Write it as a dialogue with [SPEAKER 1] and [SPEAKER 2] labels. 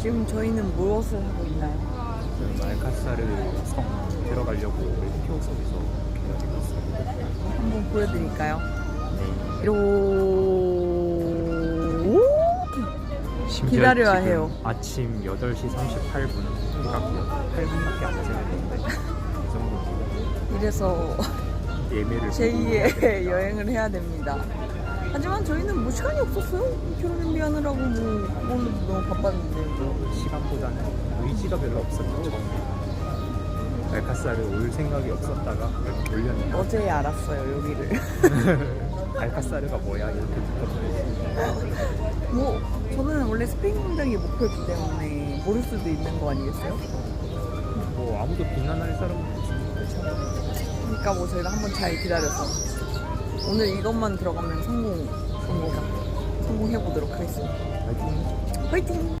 [SPEAKER 1] 지금 저희는 무엇을 하고 있나요?
[SPEAKER 2] 지금 알카사르 성 들어가려고 표석에서 기다리고 있습니다.
[SPEAKER 1] 한번 보여드릴까요?
[SPEAKER 2] 네.
[SPEAKER 1] 이렇게
[SPEAKER 2] 심지어
[SPEAKER 1] 기다려야
[SPEAKER 2] 지금
[SPEAKER 1] 해요.
[SPEAKER 2] 아침 8시 38분, 딱 8분밖에 안 지났는데 이 정도
[SPEAKER 1] 이래서
[SPEAKER 2] 예매를
[SPEAKER 1] 제2의 여행을 해야 됩니다. 하지만 저희는 뭐 시간이 없었어요. 결혼 준비하느라고 뭐 그걸로 너무 바빴는데.
[SPEAKER 2] 시간보다는 의지가 별로 없었죠. 알카사르 올 생각이 없었다가 올렸는데
[SPEAKER 1] 어제 알았어요 여기를.
[SPEAKER 2] 알카사르가 뭐야 이렇게 듣거든요.
[SPEAKER 1] 뭐 저는 원래 스페인 공장이 목표였기 때문에 모를 수도 있는 거 아니겠어요?
[SPEAKER 2] 뭐 아무도 비난할 사람은 없으니까
[SPEAKER 1] 그러니까 뭐 저희가 한번 잘 기다려서 오늘 이것만 들어가면 성공입니다. 성공해 보도록 하겠습니다. 喂